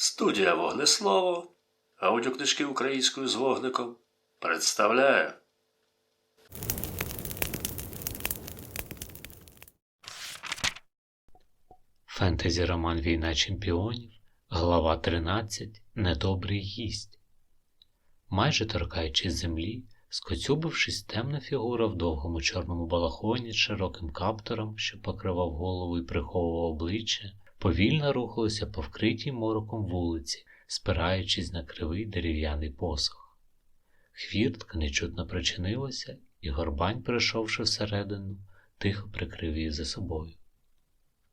Студія Вогнеслово, аудіокнижки українською з вогником представляє. Фентезі роман Війна чемпіонів, глава 13 Недобрий гість. Майже торкаючись землі, скоцюбившись, темна фігура в довгому чорному балахоні з широким каптуром, що покривав голову і приховував обличчя, повільно рухалося по вкритій мороком вулиці, спираючись на кривий дерев'яний посох. Хвіртка нечутно причинилася, і горбань, прийшовши всередину, тихо прикрив її за собою.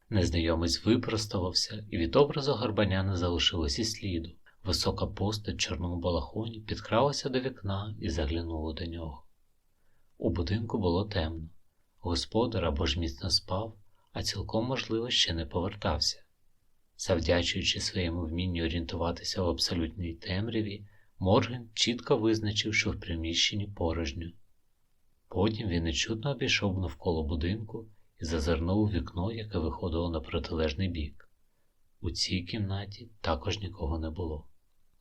Незнайомець випроставався, і від образу горбаня не залишилось і сліду. Висока постать в чорному балахоні підкралася до вікна і заглянула до нього. У будинку було темно. Господар або ж міцно спав, а цілком, можливо, ще не повертався. Завдячуючи своєму вмінню орієнтуватися в абсолютній темряві, Морген чітко визначив, що в приміщенні порожньо. Потім він нечутно обійшов навколо будинку і зазирнув у вікно, яке виходило на протилежний бік. У цій кімнаті також нікого не було.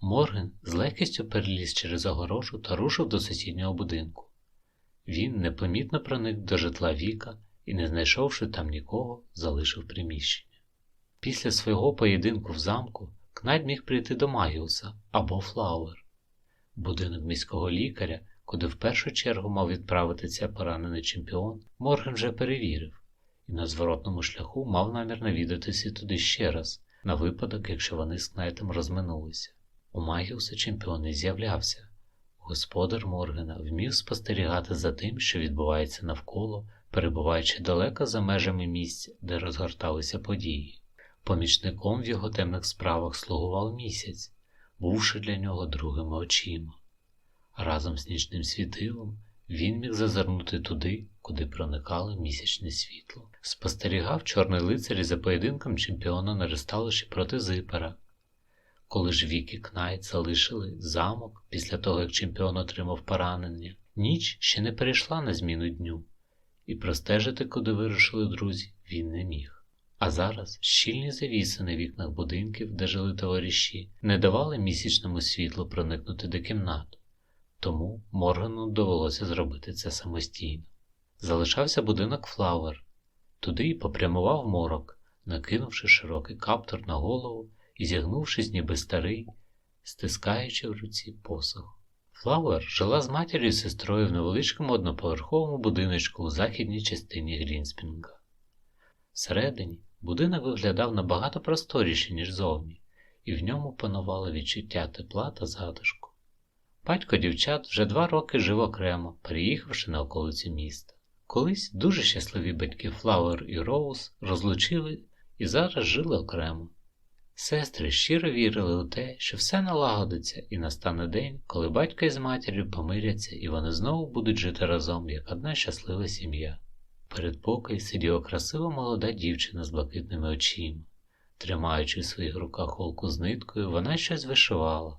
Морген з легкістю переліз через огорожу та рушив до сусіднього будинку. Він непомітно проник до житла Віка і, не знайшовши там нікого, залишив приміщення. Після свого поєдинку в замку Кнайт міг прийти до Магіуса або Флауер. Будинок міського лікаря, куди в першу чергу мав відправитися поранений чемпіон, Морген вже перевірив і на зворотному шляху мав намір навідатися туди ще раз, на випадок, якщо вони з Кнайтом розминулися. У Магіуса чемпіон не з'являвся. Господар Моргена вмів спостерігати за тим, що відбувається навколо, перебуваючи далеко за межами місць, де розгорталися події. Помічником в його темних справах слугував місяць, бувши для нього другими очима. Разом з нічним світилом він міг зазирнути туди, куди проникало місячне світло. Спостерігав чорний лицарі за поєдинком чемпіона на ресталищі проти Зипера. Коли ж Вік і Кнайт залишили замок після того, як чемпіон отримав поранення, ніч ще не перейшла на зміну дню, і простежити, куди вирушили друзі, він не міг. А зараз щільні завіси на вікнах будинків, де жили товариші, не давали місячному світлу проникнути до кімнат, тому Моргану довелося зробити це самостійно. Залишався будинок Флауер, туди й попрямував морок, накинувши широкий каптур на голову і зігнувшись, ніби старий, стискаючи в руці посох. Флауер жила з матір'ю і сестрою в невеличкому одноповерховому будиночку у західній частині Грінспінга. Всередині будинок виглядав набагато просторіше, ніж зовні, і в ньому панувало відчуття тепла та затишку. Батько дівчат вже два роки жив окремо, переїхавши на околиці міста. Колись дуже щасливі батьки Флауер і Роуз розлучили і зараз жили окремо. Сестри щиро вірили у те, що все налагодиться, і настане день, коли батько із матір'ю помиряться, і вони знову будуть жити разом, як одна щаслива сім'я. Перед покої сиділа красива молода дівчина з блакитними очима. Тримаючи в своїх руках холку з ниткою, вона щось вишивала.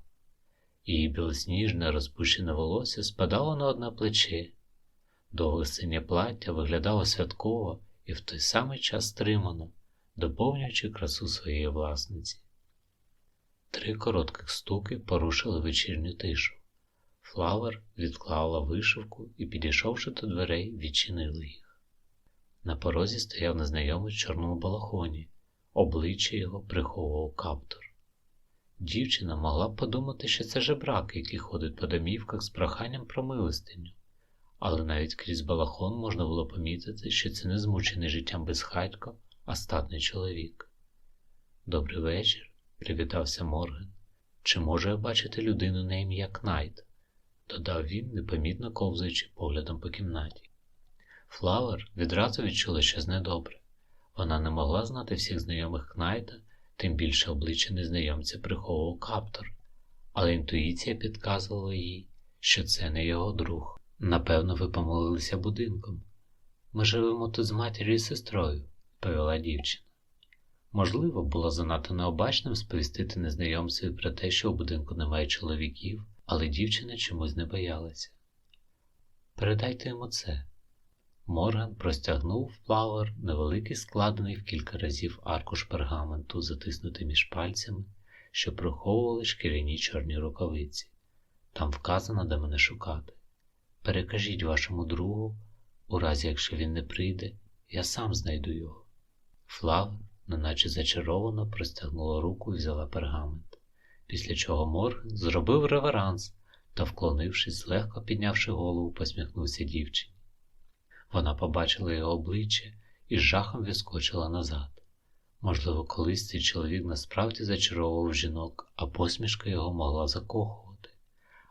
Її білосніжне розпущене волосся спадало на одне плече. Довге синє плаття виглядало святково і в той самий час стримано, доповнюючи красу своєї власниці. Три коротких стуки порушили вечірню тишу. Флавер відклала вишивку і, підійшовши до дверей, відчинили їх. На порозі стояв незнайомий в чорному балахоні, обличчя його приховував каптур. Дівчина могла б подумати, що це жебрак, який ходить по домівках з проханням про милостиню, але навіть крізь балахон можна було помітити, що це не змучений життям безхатько, а статний чоловік. Добрий вечір, привітався Морген. Чи можу я бачити людину на ім'я Кнайт? додав він, непомітно ковзаючи поглядом по кімнаті. Флауер відразу відчула щось недобре. Вона не могла знати всіх знайомих Кнайта, тим більше обличчя незнайомця приховував каптор, але інтуїція підказувала їй, що це не його друг. Напевно, ви помилилися будинком. Ми живемо тут з матір'ю і сестрою, повела дівчина. Можливо, було занадто необачним сповістити незнайомцеві про те, що у будинку немає чоловіків, але дівчина чомусь не боялася. Передайте йому це. Морган простягнув Флауер невеликий складений в кілька разів аркуш пергаменту, затиснутий між пальцями, що приховували шкіряні чорні рукавиці. Там вказано, де мене шукати. Перекажіть вашому другу, у разі якщо він не прийде, я сам знайду його. Флавер, неначе зачаровано, простягнула руку і взяла пергамент, після чого Морген зробив реверанс та, вклонившись, легко піднявши голову, посміхнувся дівчині. Вона побачила його обличчя і з жахом відскочила назад. Можливо, колись цей чоловік насправді зачаровував жінок, а посмішка його могла закохувати.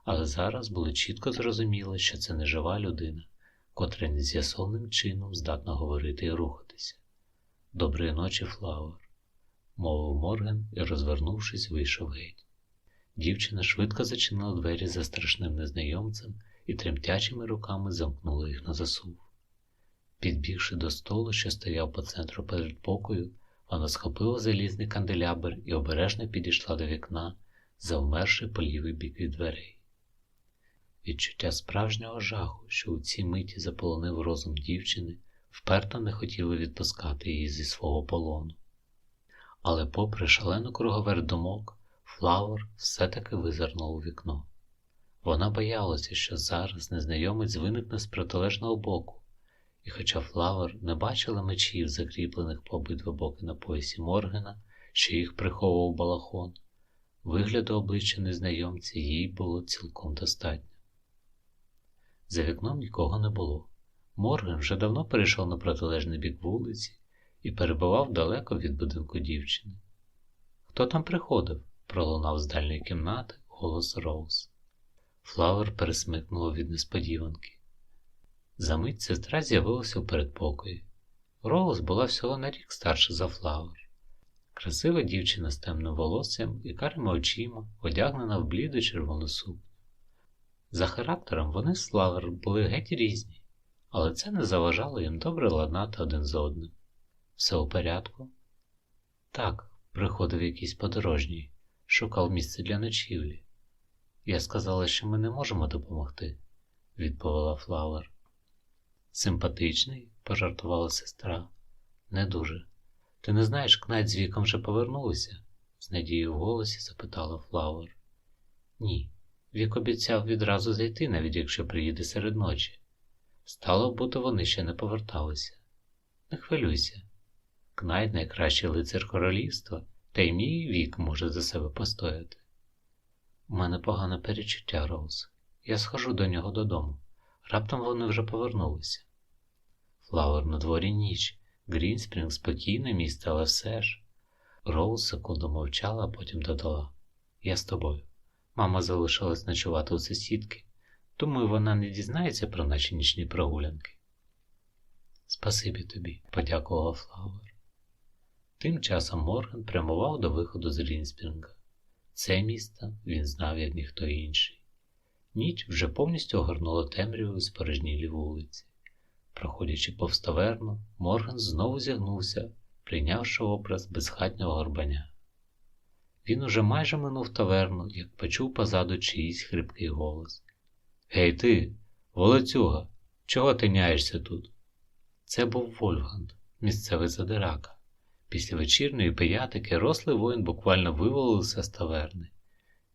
Але зараз було чітко зрозуміло, що це не жива людина, котра нез'ясованим чином здатна говорити і рухатися. Доброї ночі, Флауер, мовив Морген і, розвернувшись, вийшов геть. Дівчина швидко зачинила двері за страшним незнайомцем і тремтячими руками замкнула їх на засув. Підбігши до столу, що стояв по центру передпокою, вона схопила залізний канделябр і обережно підійшла до вікна, завмерши по лівий бік від дверей. Відчуття справжнього жаху, що у цій миті заполонив розум дівчини, вперто не хотіли відпускати її зі свого полону. Але, попри шалену круговер думок, Флауер все-таки визирнув у вікно. Вона боялася, що зараз незнайомець виникне з протилежного боку, і хоча Флауер не бачила мечів, закріплених по обидва боки на поясі Моргена, що їх приховував балахон, вигляду обличчя незнайомця їй було цілком достатньо. За вікном нікого не було. Морген вже давно перейшов на протилежний бік вулиці і перебував далеко від будинку дівчини. Хто там приходив? пролунав з дальньої кімнати голос Роуз. Флауер пересмикнула від несподіванки. Замить сестра з'явилася у передпокої. Роуз була всього на рік старша за Флауер. Красива дівчина з темним волоссям і карими очима, одягнена в бліду червону сукню. За характером вони з Флауер були геть різні, але це не заважало їм добре ладнати один з одним. Все у порядку? Так, приходив якийсь подорожній, шукав місце для ночівлі. Я сказала, що ми не можемо допомогти, відповіла Флауер. Симпатичний, пожартувала сестра. Не дуже. Ти не знаєш, кнать з віком вже повернулися? з надією в голосі запитала Флауер. Ні, вік обіцяв відразу зайти, навіть якщо приїде серед ночі. Стало бути, вони ще не поверталися. Не хвилюйся. Кнайт найкращий лицар королівства, та й мій вік може за себе постояти. У мене погане перечуття, Роуз. Я схожу до нього додому. Раптом вони вже повернулися. Флауер на дворі ніч, Грінспрінг спокійне місце, але все ж. Роуз секунду мовчала, а потім додала: Я з тобою. Мама залишилась ночувати у сусідки. Думаю, вона не дізнається про наші нічні прогулянки. Спасибі тобі, подякувала Флауер. Тим часом Морген прямував до виходу з Грінспрінга. Це місто він знав, як ніхто інший. Ніч вже повністю огорнула темряву спорожнілі вулиці. Проходячи повз таверну, Морген знову зігнувся, прийнявши образ безхатнього горбаня. Він уже майже минув таверну, як почув позаду чиїсь хрипкий голос. Гей ти, волоцюга, чого ти няєшся тут? Це був Вольфганд, місцевий задирака. Після вечірньої пиятики рослий воїн буквально вивалився з таверни.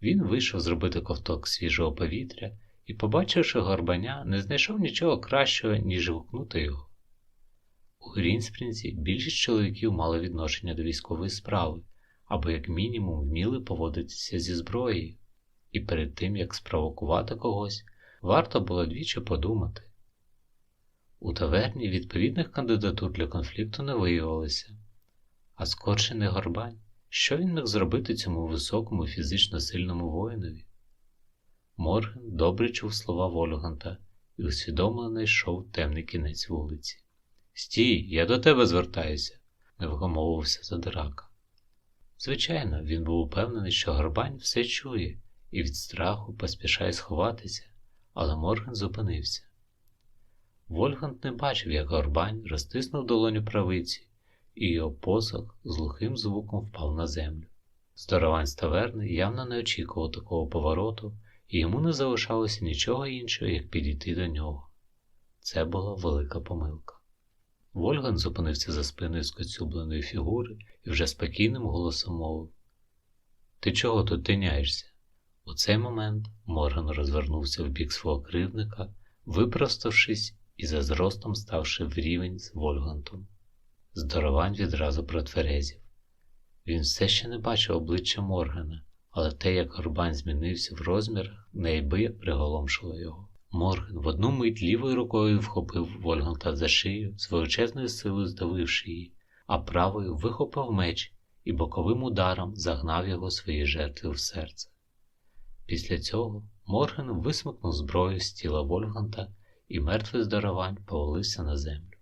Він вийшов зробити ковток свіжого повітря і, побачивши горбаня, не знайшов нічого кращого, ніж гукнути його. У Грінспрінзі більшість чоловіків мали відношення до військової справи або, як мінімум, вміли поводитися зі зброєю, і перед тим, як спровокувати когось, варто було двічі подумати. У таверні відповідних кандидатур для конфлікту не виявилося, а скорчений горбань, що він міг зробити цьому високому фізично сильному воїнові? Морген добре чув слова Вольганта і усвідомлено йшов темний кінець вулиці. Стій, я до тебе звертаюся, не вгомовився задирака. Звичайно, він був упевнений, що Горбань все чує і від страху поспішає сховатися, але Морген зупинився. Вольгант не бачив, як Горбань розтиснув долоню правиці, і його посох з глухим звуком впав на землю. Здоровань з таверни явно не очікував такого повороту, і йому не залишалося нічого іншого, як підійти до нього. Це була велика помилка. Вольган зупинився за спиною скоцюбленої фігури і вже спокійним голосом мовив Ти чого тут тиняєшся? У цей момент Морган розвернувся в бік свого кривдника, випроставшись і за зростом ставши в рівень з Вольгантом. Здоровань відразу протверезів. Він все ще не бачив обличчя Моргана, але те, як горбань змінився в розмірах, неабияк приголомшило його. Морган в одну мить лівою рукою вхопив Вольганта за шию, з величезною силою здавивши її, а правою вихопив меч і боковим ударом загнав його своїй жертві в серце. Після цього Морген висмикнув зброю з тіла Вольфганта, і мертвий здаровань повалився на землю.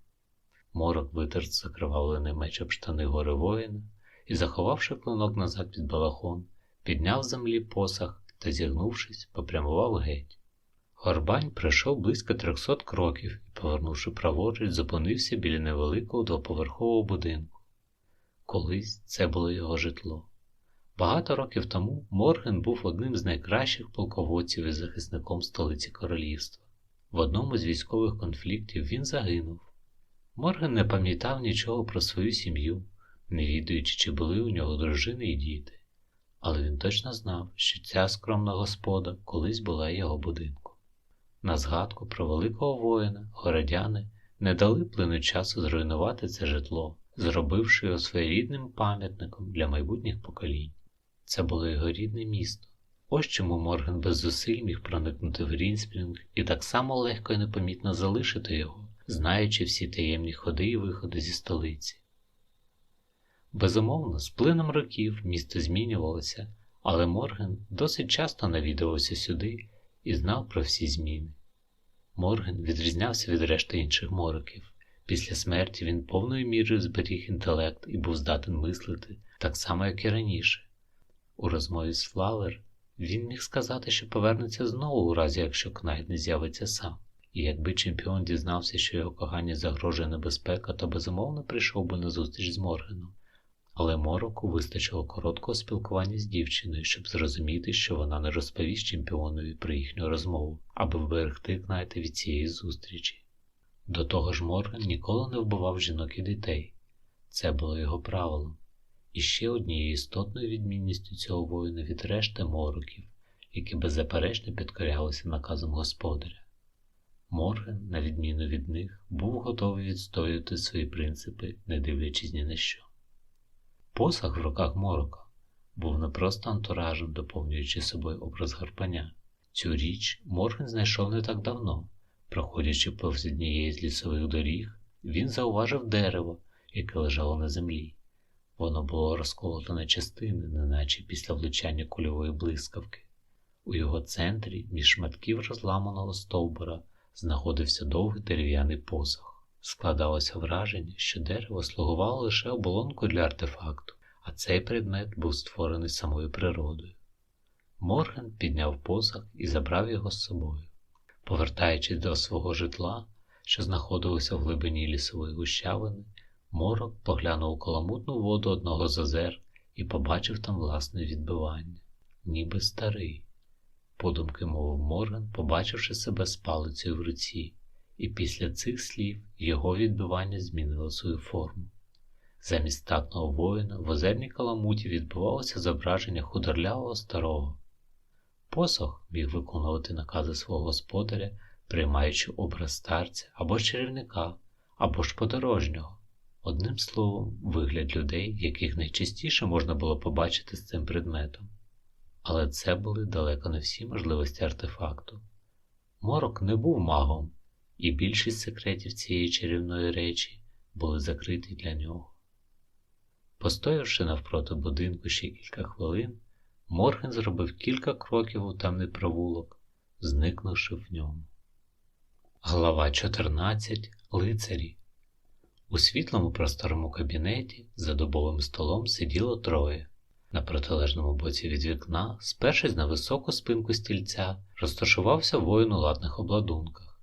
Морок витер закривавлений меч об штани гори воїна і, заховавши клинок назад під балахон, підняв з землі посах та, зігнувшись, попрямував геть. Горбань пройшов близько трьохсот кроків і, повернувши праворуч, зупинився біля невеликого двоповерхового будинку. Колись це було його житло. Багато років тому Морген був одним з найкращих полководців і захисником столиці королівства. В одному з військових конфліктів він загинув. Морген не пам'ятав нічого про свою сім'ю, не відаючи, чи були у нього дружини і діти, але він точно знав, що ця скромна господа колись була його будинком. На згадку про великого воїна городяни не дали плину часу зруйнувати це житло, зробивши його своєрідним пам'ятником для майбутніх поколінь. Це було його рідне місто. Ось чому Морген без зусиль міг проникнути в Грінспрінг і так само легко і непомітно залишити його, знаючи всі таємні ходи і виходи зі столиці. Безумовно, з плином років місто змінювалося, але Морген досить часто навідувався сюди і знав про всі зміни. Морген відрізнявся від решти інших мороків. Після смерті він повною мірою зберіг інтелект і був здатен мислити, так само, як і раніше. У розмові з Флавер він міг сказати, що повернеться знову у разі, якщо Кнайт не з'явиться сам, і якби чемпіон дізнався, що його кохання загрожує небезпека, то безумовно прийшов би на зустріч з Морганом. Але Мороку вистачило короткого спілкування з дівчиною, щоб зрозуміти, що вона не розповість чемпіонові про їхню розмову, аби вберегти Кнайта від цієї зустрічі. До того ж, Морган ніколи не вбивав жінок і дітей. Це було його правилом. І ще однією істотною відмінністю цього воїна від решти мороків, які беззаперечно підкорялися наказам господаря. Морген, на відміну від них, був готовий відстоювати свої принципи, не дивлячись ні на що. Посаг в руках морока був не просто антуражем, доповнюючи собою образ гарпаня. Цю річ Морген знайшов не так давно. Проходячи повз однієї з лісових доріг, він зауважив дерево, яке лежало на землі. Воно було розколото на частини, неначе після влучання кульової блискавки. У його центрі, між шматків розламаного стовбура, знаходився довгий дерев'яний посох. Складалося враження, що дерево слугувало лише оболонкою для артефакту, а цей предмет був створений самою природою. Морген підняв посох і забрав його з собою. Повертаючись до свого житла, що знаходилося в глибині лісової гущавини, Морок поглянув у каламутну воду одного з озер і побачив там власне відбивання, ніби старий. Подумки мовив Морган, побачивши себе з палицею в руці, і після цих слів його відбивання змінило свою форму. Замість статного воїна в озерній каламуті відбувалося зображення худорлявого старого. Посох міг виконувати накази свого господаря, приймаючи образ старця або чарівника, або ж подорожнього. Одним словом, вигляд людей, яких найчастіше можна було побачити з цим предметом. Але це були далеко не всі можливості артефакту. Морок не був магом, і більшість секретів цієї чарівної речі були закриті для нього. Постоявши навпроти будинку ще кілька хвилин, Морген зробив кілька кроків у темний провулок, зникнувши в ньому. Глава 14. Лицарі у світлому просторому кабінеті за дубовим столом сиділо троє. На протилежному боці від вікна, спершись на високу спинку стільця, розташувався воїн у латних обладунках.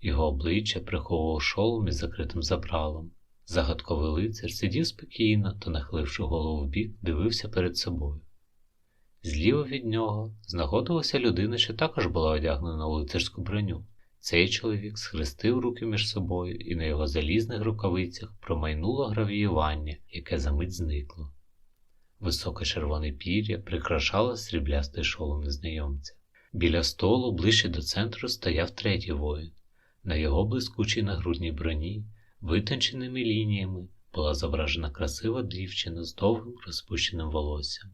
Його обличчя приховував шолом із закритим забралом. Загадковий лицар сидів спокійно та, нахиливши голову вбік, дивився перед собою. Зліва від нього знаходилася людина, що також була одягнена у лицарську броню. Цей чоловік схрестив руки між собою, і на його залізних рукавицях промайнуло гравіювання, яке за мить зникло. Високе червоне пір'я прикрашало сріблястий шолом незнайомця. Біля столу, ближче до центру, стояв третій воїн. На його блискучій нагрудній броні, витонченими лініями, була зображена красива дівчина з довгим розпущеним волоссям.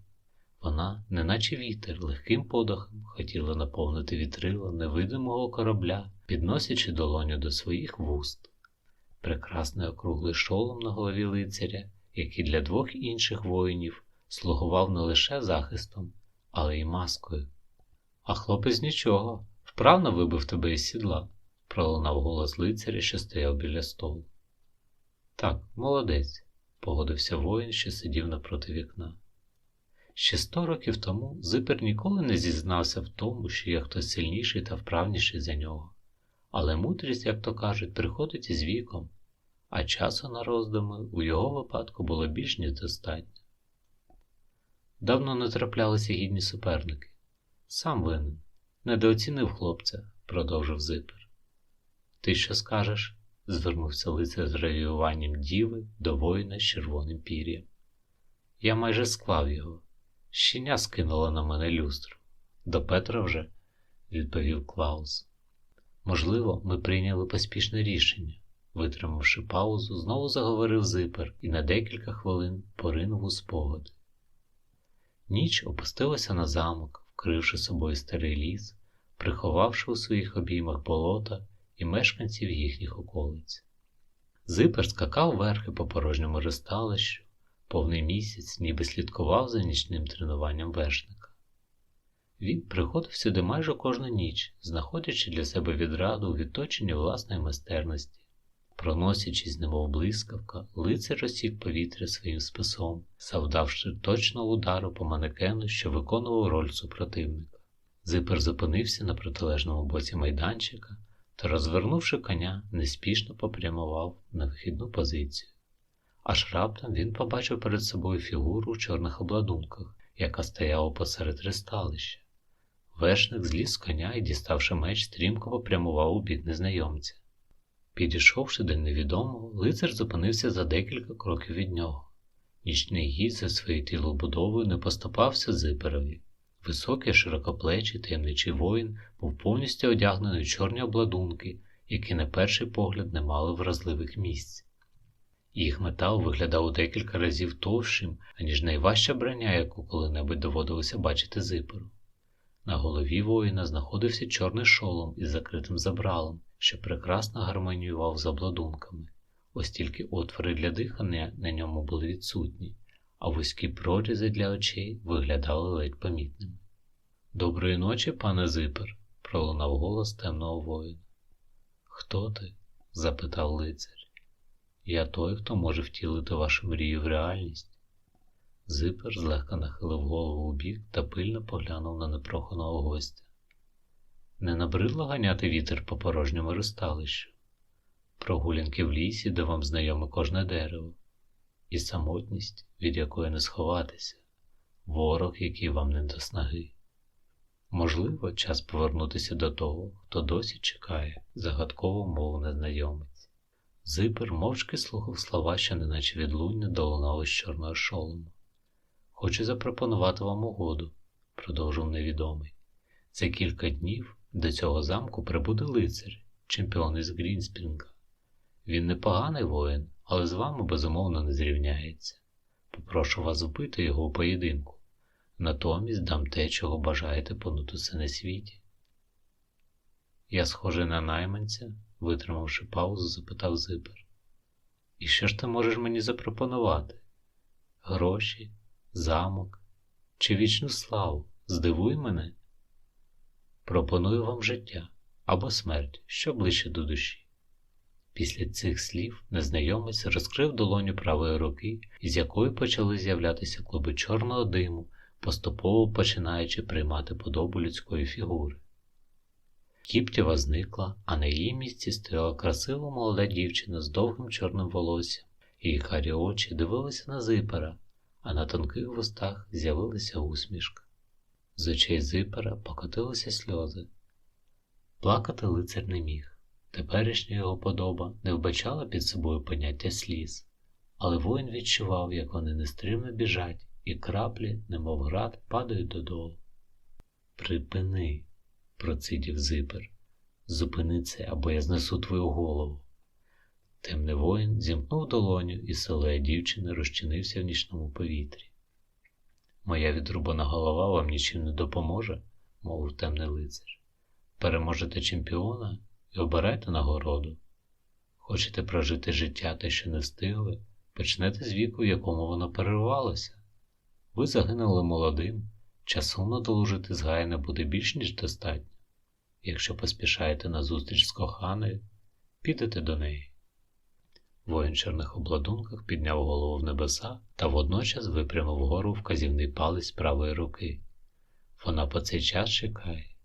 Вона, неначе вітер, легким подохом хотіла наповнити вітрило невидимого корабля, підносячи долоню до своїх вуст. Прекрасний округлий шолом на голові лицаря, який для двох інших воїнів слугував не лише захистом, але й маскою. А хлопець нічого, вправно вибив тебе із сідла, пролунав голос лицаря, що стояв біля столу. Так, молодець, погодився воїн, що сидів напроти вікна. Ще сто років тому Зипер ніколи не зізнався в тому, що є хтось сильніший та вправніший за нього. Але мудрість, як то кажуть, приходить із віком, а часу на роздуми у його випадку було більш ніж достатньо. Давно не траплялися гідні суперники. Сам винен, недооцінив хлопця, продовжив Зипер. Ти що скажеш? звернувся лицар з ревіюванням діви до воїна з червоним пір'ям. Я майже склав його. Щеня скинула на мене люстру. До Петра вже, відповів Клаус. Можливо, ми прийняли поспішне рішення. Витримавши паузу, знову заговорив зипер і на декілька хвилин поринув у спогади. Ніч опустилася на замок, вкривши собою старий ліс, приховавши у своїх обіймах болота і мешканців їхніх околиць. Зипер скакав верхи по порожньому ристалищу, повний місяць ніби слідкував за нічним тренуванням вершника. Він приходив сюди майже кожну ніч, знаходячи для себе відраду у відточенні власної майстерності. Проносячись, немов блискавка, лицар розсік повітря своїм списом, завдавши точного удару по манекену, що виконував роль супротивника. Зипер зупинився на протилежному боці майданчика та, розвернувши коня, неспішно попрямував на вихідну позицію. Аж раптом він побачив перед собою фігуру у чорних обладунках, яка стояла посеред ристалища. Вершник зліз з коня і, діставши меч, стрімко попрямував у бік незнайомця. Підійшовши до невідомого, лицар зупинився за декілька кроків від нього. Нічний гід за своєю тілобудовою не поступався зиперові. Високий, широкоплечий, таємничий воїн був повністю одягнений у чорні обладунки, які на перший погляд не мали вразливих місць. Їх метал виглядав у декілька разів товщим, аніж найважча броня, яку коли-небудь доводилося бачити зиперу. На голові воїна знаходився чорний шолом із закритим забралом, що прекрасно гармоніював з обладунками, ось тільки отвори для дихання на ньому були відсутні, а вузькі прорізи для очей виглядали ледь помітними. Доброї ночі, пане Зипер, пролунав голос темного воїна. Хто ти? запитав лицар. Я той, хто може втілити вашу мрію в реальність. Зипер злегка нахилив голову у бік та пильно поглянув на непроханого гостя. Не набридло ганяти вітер по порожньому ристалищу, прогулянки в лісі, де вам знайоме кожне дерево, і самотність, від якої не сховатися, ворог, який вам не до снаги. Можливо, час повернутися до того, хто досі чекає, загадково мову незнайомець. Зипер мовчки слухав слова, що неначе відлуння долунали з чорного шолому. Хочу запропонувати вам угоду, продовжив невідомий. За кілька днів до цього замку прибуде лицар, чемпіон із Грінспінга. Він непоганий воїн, але з вами безумовно не зрівняється. Попрошу вас вбити його у поєдинку. Натомість дам те, чого бажаєте понутися на світі. Я схожий на найманця, витримавши паузу, запитав Зипер. І що ж ти можеш мені запропонувати? Гроші, замок чи вічну славу? Здивуй мене. Пропоную вам життя або смерть, що ближче до душі. Після цих слів незнайомець розкрив долоню правої руки, із якої почали з'являтися клуби чорного диму, поступово починаючи приймати подобу людської фігури. Кіптєва зникла, а на її місці стояла красива молода дівчина з довгим чорним волоссям, її харі очі дивилися на зипера, а на тонких вустах з'явилася усмішка. З очей зипера покотилися сльози. Плакати лицар не міг. Теперішня його подоба не вбачала під собою поняття сліз, але воїн відчував, як вони нестримно біжать і краплі, немов град, падають додолу. Припини, процидів зипер. Зупини це, або я знесу твою голову. Темний воїн зімкнув долоню, і силует дівчини розчинився в нічному повітрі. Моя відрубана голова вам нічим не допоможе, мовив темний лицар. Переможете чемпіона і обирайте нагороду. Хочете прожити життя те, що не встигли, почнете з віку, в якому воно перервалося. Ви загинули молодим, часом надолужити згаяне буде більш ніж достатньо. Якщо поспішаєте на зустріч з коханою, підете до неї. Воїн чорних обладунках підняв голову в небеса та водночас випрямив вгору вказівний палець правої руки. Вона по цей час чекає.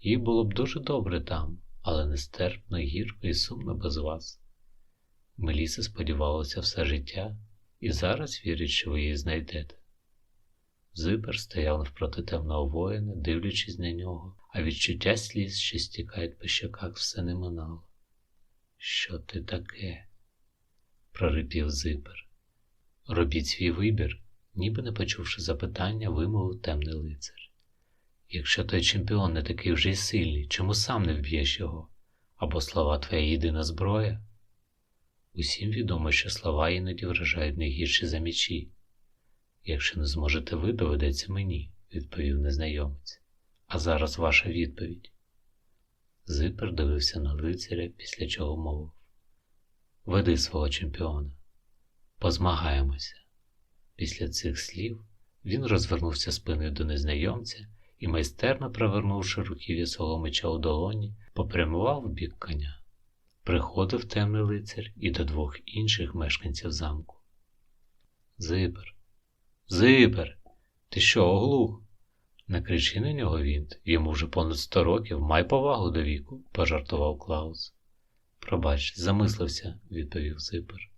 Їй було б дуже добре там, але нестерпно, гірко і сумно без вас. Меліса сподівалася все життя і зараз вірить, що ви її знайдете. Зипер стояв навпроти темного воїна, дивлячись на нього, а відчуття сліз, що стікають по щоках, все не минало. Що ти таке? Прорипів Зипер. Робіть свій вибір, ніби не почувши запитання, вимовив темний лицар. Якщо той чемпіон не такий вже й сильний, чому сам не вб'єш його? Або слова твоя єдина зброя? Усім відомо, що слова іноді вражають не гірше за мічі. Якщо не зможете ви, доведеться мені, відповів незнайомець. А зараз ваша відповідь. Зипер дивився на лицаря, після чого мовив. Веди свого чемпіона. Позмагаємося. Після цих слів він розвернувся спиною до незнайомця і, майстерно провернувши руків'я свого меча у долоні, попрямував в бік коня. Приходив темний лицар і до двох інших мешканців замку. Зипер, Зипер, ти що, оглух? Не кричи на нього він, йому вже понад сто років, май повагу до віку, пожартував Клаус. Пробач, замислився, відповів Зипер.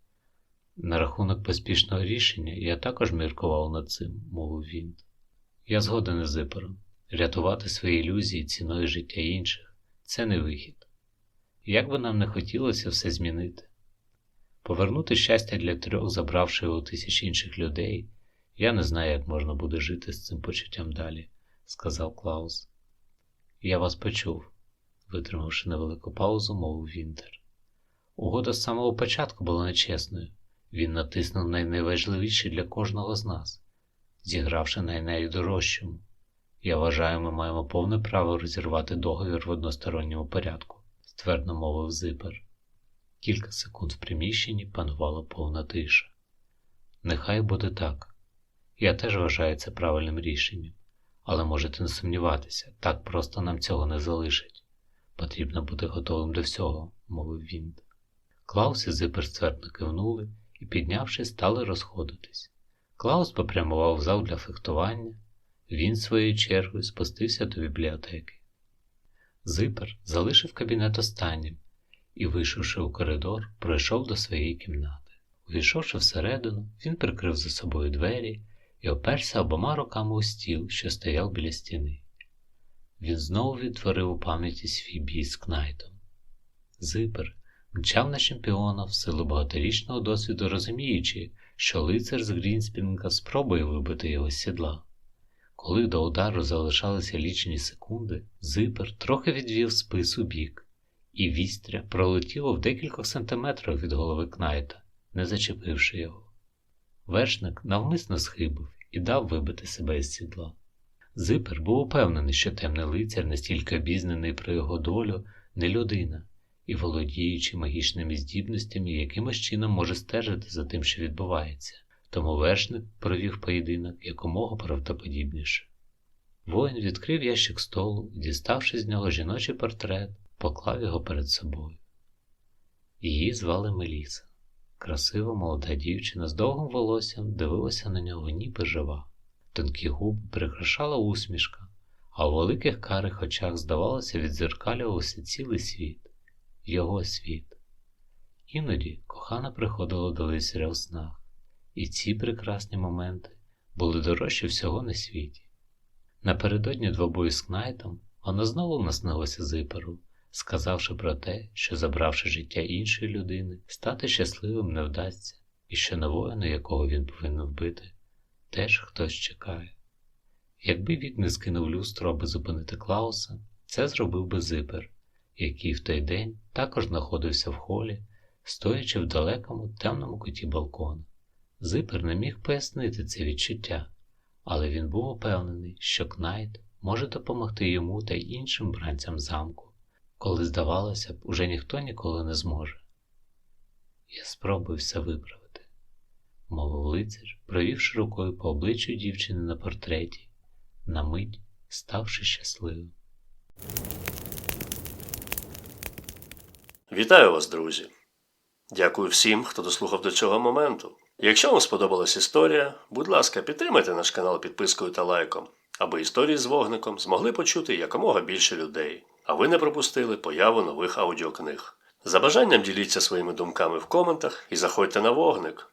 На рахунок поспішного рішення я також міркував над цим, мовив він. Я згоден із Зипером. Рятувати свої ілюзії ціною життя інших це не вихід. Як би нам не хотілося все змінити. Повернути щастя для трьох, забравши його тисяч інших людей, я не знаю, як можна буде жити з цим почуттям далі, сказав Клаус. Я вас почув, витримавши невелику паузу, мовив Вінтер. Угода з самого початку була нечесною. Він натиснув на найважливіше для кожного з нас, зігравши на найдорожчому. Я вважаю, ми маємо повне право розірвати договір в односторонньому порядку, ствердно мовив Зипер. Кілька секунд в приміщенні панувала повна тиша. Нехай буде так. Я теж вважаю це правильним рішенням, але можете не сумніватися, так просто нам цього не залишить. Потрібно бути готовим до всього, мовив він. Клаус і Зипер ствердно кивнули і, піднявшись, стали розходитись. Клаус попрямував в зал для фехтування, він, своєю чергою, спустився до бібліотеки. Зипер залишив кабінет останнім і, вийшовши у коридор, пройшов до своєї кімнати. Увійшовши всередину, він прикрив за собою двері і оперся обома руками у стіл, що стояв біля стіни. Він знову відтворив у пам'яті свій бій з Кнайтом. Зипер мчав на чемпіона в силу багаторічного досвіду, розуміючи, що лицар з Грінспінга спробує вибити його з сідла. Коли до удару залишалися лічені секунди, зипер трохи відвів спис у бік, і вістря пролетіло в декількох сантиметрах від голови Кнайта, не зачепивши його. Вершник навмисно схибив і дав вибити себе із сідла. Зипер був упевнений, що темний лицар, настільки обізнаний про його долю, не людина, і, володіючи магічними здібностями, якимось чином може стежити за тим, що відбувається. Тому вершник провів поєдинок якомога правдоподібніше. Воїн відкрив ящик столу і, діставши з нього жіночий портрет, поклав його перед собою. Її звали Меліса. Красива молода дівчина з довгим волоссям дивилася на нього, ніби жива. Тонкі губи прикрашала усмішка, а у великих карих очах, здавалося, відзеркалювався цілий світ, його світ. Іноді кохана приходила до лицаря в снах. І ці прекрасні моменти були дорожчі всього на світі. Напередодні двобою з Кнайтом вона знову наснилася зиперу, сказавши про те, що, забравши життя іншої людини, стати щасливим не вдасться, і що на воїну, якого він повинен вбити, теж хтось чекає. Якби Вік не скинув люстру, аби зупинити Клауса, це зробив би зипер, який в той день також знаходився в холі, стоячи в далекому темному куті балкона. Зипер не міг пояснити це відчуття, але він був упевнений, що Кнайт може допомогти йому та іншим бранцям замку, коли, здавалося б, уже ніхто ніколи не зможе. Я спробую все виправити, мовив лицар, провівши рукою по обличчю дівчини на портреті, на мить ставши щасливим. Вітаю вас, друзі! Дякую всім, хто дослухав до цього моменту. Якщо вам сподобалась історія, будь ласка, підтримайте наш канал підпискою та лайком, аби історії з вогником змогли почути якомога більше людей, а ви не пропустили появу нових аудіокниг. За бажанням діліться своїми думками в коментах і заходьте на вогник.